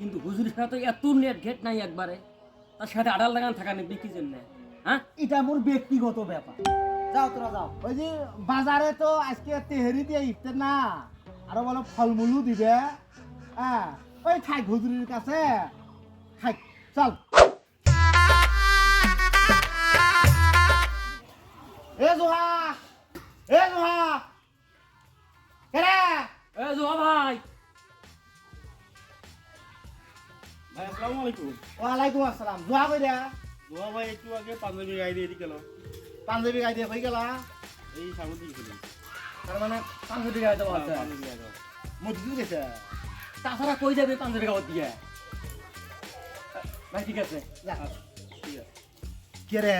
কিন্তু হুজুরের সাথে তো এত নেট ঘেট নাই একবারে। তার সাথে আড়াল লাগান থাকা নেই বিক্রি জন্য। হ্যাঁ? এটা মোর ব্যক্তিগত ব্যাপার। যাও তোরা যাও। ওই যে বাজারে তো আজকে তেহেরি দিয়ে ইফতার না আরও বলো ফলমূলও দিবে। হ্যাঁ? ওই খাই হুজুরির কাছে। খাই চল। এ জোহা এ জোহা। কেরে এ জোয়া ভাই। ভাই আসসালামু আলাইকুম। ওয়ালাইকুম আসসালাম। কই ভাই একটু আগে পাঞ্জাবি গাই দিয়ে পাঞ্জাবি গাই দিয়ে হয়ে গেলা? এই তার মানে দেওয়া আছে? পাঞ্জাবি গাই দেওয়া মসজিদ গেছে? তাছাড়া কই যাবে টাকা দিয়ে? ভাই ঠিক আছে যা। ঠিক আছে। কে রে?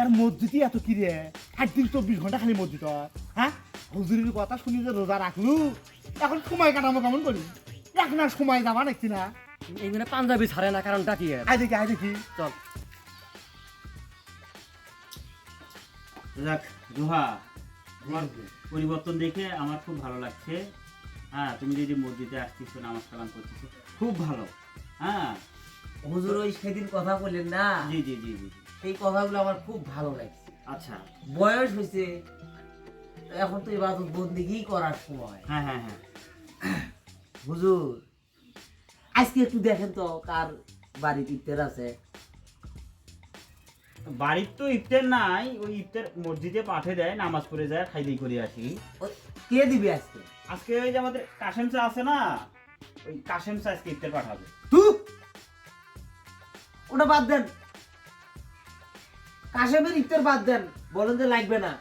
এর মসজিদই এত কি রে? সাত দিন চব্বিশ ঘণ্টা খালি মসজিদ হয়। হ্যাঁ হুজুরির কথা শুনি যে রোজা রাখলু? এখন সময় কাটাবো কেমন করি? এখন আর সময় যাবা নাকি না? এইখানে পাঞ্জাবি ছাড়ে না কারণ ডাকি আই দেখি আই দেখি চল। যাক জোহা তোমার পরিবর্তন দেখে আমার খুব ভালো লাগছে। হ্যাঁ তুমি যদি মসজিদে আসতেছো নামাজ কালাম করতেছো খুব ভালো। হ্যাঁ। হুজুর ওই সেদিন কথা বললেন না? জি জি জি জি জি। এই কথাগুলো আমার খুব ভালো লাগছে। আচ্ছা। বয়স হয়েছে এখন তো ইবাদত বন্দিগি করার সময়। হ্যাঁ হ্যাঁ হ্যাঁ। হুজুর আজকে একটু দেখেন তো কার বাড়িতে ইফতার আছে। বাড়ির তো ইফতার নাই ওই ইফতার মসজিদে পাঠে দেয় নামাজ পড়ে যায় খাই দিয়ে করে আসি। কে দিবে আজকে? আজকে ওই যে আমাদের কাশেম চা আছে না ওই কাশেম চা আজকে ইফতার পাঠাবে। তু ওটা বাদ দেন। কাশেমের ইফতার বাদ দেন বলেন যে লাগবে না।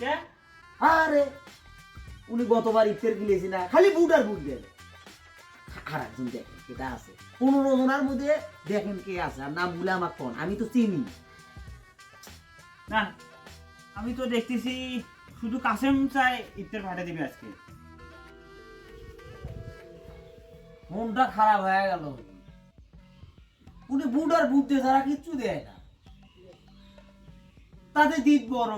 কে? আরে উনি গতবার ইফতার গিলেছি না খালি বুট আর বুট দেন। আর একজন দেখেন। কেটা আছে। পনেরো জনের মধ্যে দেখেন কে আছে, আর নাম বলে আমার কোন, আমি তো চিনি। না, আমি তো দেখতেছি শুধু কাশেম চাই ইফতার পাঠে দিবে আজকে। মনটা খারাপ হয়ে গেল। উনি বুট আর বুট ছাড়া কিচ্ছু দেয় না। তাতে দিত বড়।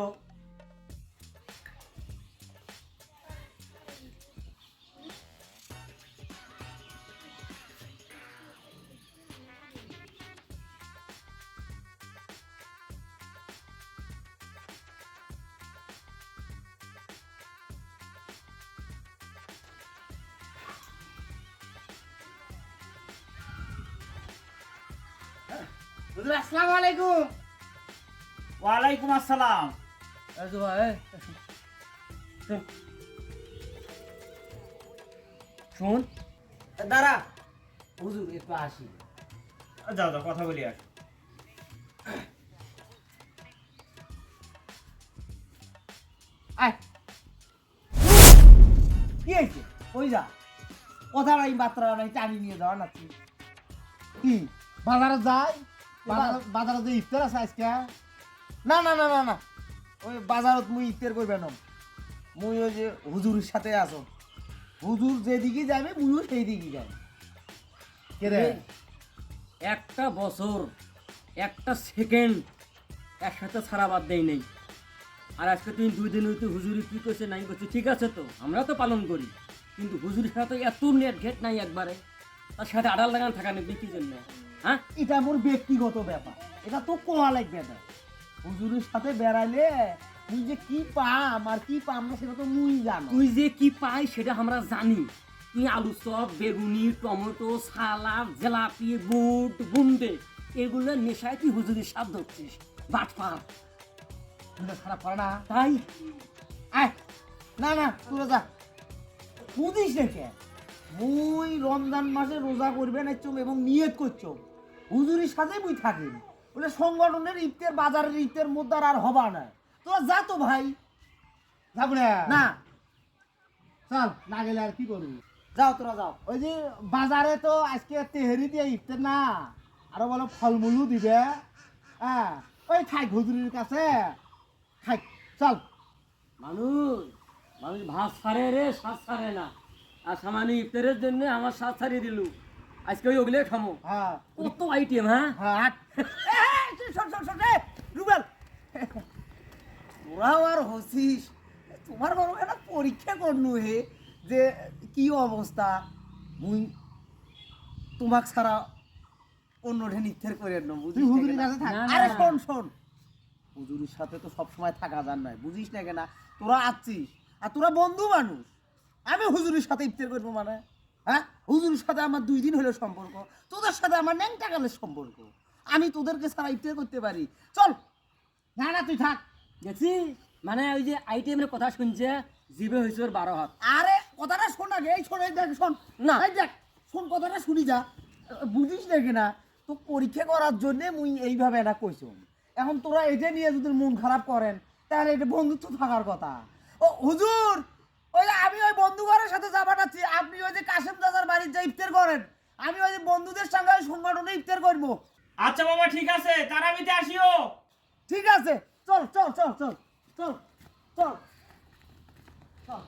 হুজুর আসসালামু আলাইকুম। ওয়ালাইকুম আসসালাম। জোয়া এ শোন। শোন দাঁড়া। হুজুর একটু আসি। যাও যাও কথা বলি আর। কি হয়েছে? কই যা? কথা নাই বার্তা নাই টানি নিয়ে যাওয়া নাকি? কি? বাজারে যাই? বাজার- বাজারে যে ইফতার আছে আজকে? না না না না না। ওই বাজারত মুই ইফতার করবে না মুই ওই যে হুজুরের সাথে আছো। হুজুর যেদিকে যাবে মুইও সেই দিকে যাই। কে রে? একটা বছর একটা সেকেন্ড একসাথে ছাড়া বাদ দেয় নেই। আর আজকে তুই দুই দিন হইতে হুজুরি কি করছে নাই করছে ঠিক আছে তো? আমরা তো পালন করি। কিন্তু হুজুরির সাথে এত নেট ঘেট নাই একবারে। তার সাথে আড়াল লাগান থাকা নেই বিক্রি জন্য? হ্যাঁ? এটা মোর ব্যক্তিগত ব্যাপার। এটা তো কোয়া লাগবে না। হুজুরের সাথে বেড়াইলে তুই যে কি পাম আর কি পাম না সেটা তো মুই জানো। তুই যে কি পাই সেটা আমরা জানি। তুই আলু চপ বেগুনি টমেটো সালাদ জেলাপি বুট বুন্ডে এগুলো নেশায় তুই হুজুরির স্বাদ ধরছিস। বাটপার কিন্তু খারাপ করে না। তাই? আয়। না না তুই যা। বুঝিস রেখে মুই রমজান মাসে রোজা করবে না চম এবং নিয়ত করছ। হুজুরির সাথে মুই থাকি বলে সংগঠনের ইফতার বাজারের ইফতার মধ্যে আর হবা না তোরা যা তো ভাই। যাব না। চল না গেলে আর কি করবি? যাও তোরা যাও। ওই যে বাজারে তো আজকে তেহেরি দিয়ে ইফতার না। আরও বলো ফলমূলও দিবে। হ্যাঁ ওই খাই হুজুরির কাছে। খাই চল। মানুষ মানুষ ভাত ছাড়ে রে স্বাদ ছাড়ে না। আর সামান্য ইফতারের জন্য আমার স্বাদ ছাড়িয়ে দিলু আজকে ওই ওগুলো খামো। হ্যাঁ। কত আইটেম হ্যাঁ? হ্যাঁ। রুবেল। তোরাও আর হসিস। তোমার বড় একটা পরীক্ষা করনু হে যে কি অবস্থা? মুই তোমাক ছাড়া অন্য ঢেন ইচ্ছের করে নেব তুই হুজুরের কাছে থাক। না, না। আরে শোন শোন। হুজুরের সাথে তো সব সময় থাকা যান নয় বুঝিস না কেনা? তোরা আছিস আর তোরা বন্ধু মানুষ। আমি হুজুরের সাথে ইফতার করব মানে হ্যাঁ? হুজুরের সাথে আমার দুই দিন হলো সম্পর্ক তোদের সাথে আমার ন্যাংটা কালের সম্পর্ক। আমি তোদেরকে ছাড়া ইফতার করতে পারি। চল। না না তুই থাক। দেখছি মানে ওই যে আইটেমের কথা শুনছে জিবে হয়েছে ওর বারো হাত। আরে কথাটা শোন আগে এই শোন দেখ শোন। না। এই দেখ শোন কথাটা শুনি যা। বুঝিস নাকি না তো পরীক্ষা করার জন্য মুই এইভাবে এটা কইছো। এখন তোরা এটা নিয়ে যদি মন খারাপ করেন তাহলে এটা বন্ধুত্ব থাকার কথা। ও হুজুর! ওই আমি ওই বন্ধু ঘরের সাথে যা আপনি ওই যে কাশেম দাদার বাড়ির যা ইফতার করেন আমি ওই যে বন্ধুদের সঙ্গে ওই সংগঠনে ইফতার করব। আচ্ছা বাবা ঠিক আছে তার আমি তারাবিতে আসিও। ঠিক আছে চল চল চল চল চল চল চল।